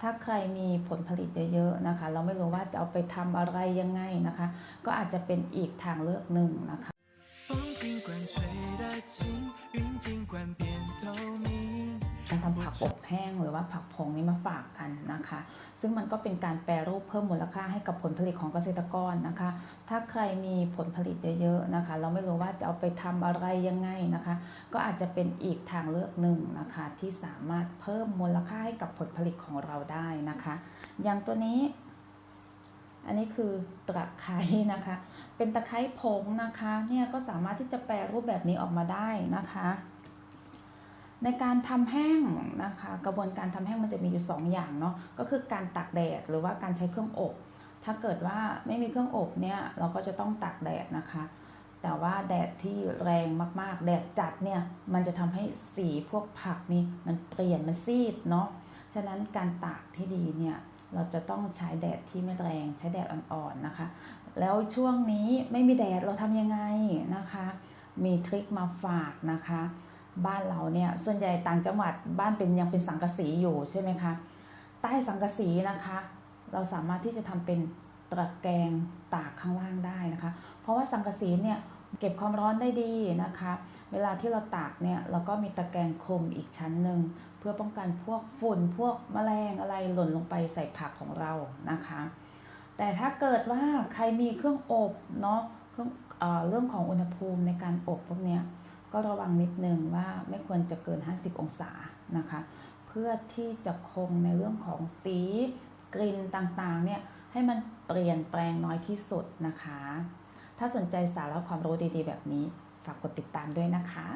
ถ้าใครมีผลผลิตเยอะๆนะคะ เราไม่รู้ว่าจะเอาไปทำอะไรยังไงนะคะ ก็อาจจะเป็นอีกทางเลือกหนึ่งนะคะ การทำผักอบแห้งหรือว่าผักผงนี้มาฝากกันนะคะ ซึ่งมันก็เป็นการแปรรูปเพิ่มมูลค่าให้กับผลผลิตของเกษตรกรนะคะ ถ้าใครมีผลผลิตเยอะๆนะคะ เราไม่รู้ว่าจะเอาไปทำอะไรยังไงนะคะ ก็อาจจะเป็นอีกทางเลือกหนึ่งนะคะ ที่สามารถเพิ่มมูลค่าให้กับผลผลิตของเราได้นะคะ อย่างตัวนี้อันนี้คือตะไคร้นะคะ เป็นตะไคร้ผงนะคะ เนี่ยก็สามารถที่จะแปรรูปแบบนี้ออกมาได้นะคะ ในการทำแห้งนะคะกระบวนการทำแห้งมันจะมีอยู่ 2 อย่างเนาะก็คือการตากแดดหรือว่าการใช้เครื่องอบ ถ้าเกิดว่าไม่มีเครื่องอบเนี่ยเราก็จะต้องตากแดดนะคะ แต่ว่าแดดที่แรงมากๆ แดดจัดเนี่ยมันจะทำให้สีพวกผักนี่มันเปลี่ยนมันซีดเนาะฉะนั้นการตากที่ดีเนี่ยเราจะต้องใช้แดดที่ไม่แรงใช้แดดอ่อนๆนะคะ แล้วช่วงนี้ไม่มีแดดเราทำยังไงนะคะ มีทริคมาฝากนะคะ บ้านเราเนี่ยส่วนใหญ่ต่างจังหวัดบ้านเป็นยังเป็นสังกะสีอยู่ใช่ไหมคะใต้สังกะสีนะคะ เราสามารถที่จะทำเป็นตะแกรงตากข้างล่างได้นะคะ เพราะว่าสังกะสีเนี่ยเก็บความร้อนได้ดีนะคะ เวลาที่เราตากเนี่ยเราก็มีตะแกรงคลุมอีกชั้นหนึ่งเพื่อป้องกันพวกฝุ่นพวกแมลงอะไรหล่นลงไปใส่ผักของเรานะคะ แต่ถ้าเกิดว่าใครมีเครื่องอบเนาะเครื่องอเรื่องของอุณหภูมิในการอบพวกเนี้ย ก็ระวังนิดนึงว่าไม่ควรจะเกิน 50 องศานะคะ เพื่อที่จะคงในเรื่องของสีกลิ่นต่างๆเนี่ยให้มันเปลี่ยนแปลงน้อยที่สุดนะคะ ถ้าสนใจสาระความรู้ดีๆ แบบนี้ ฝากกดติดตามด้วยนะคะ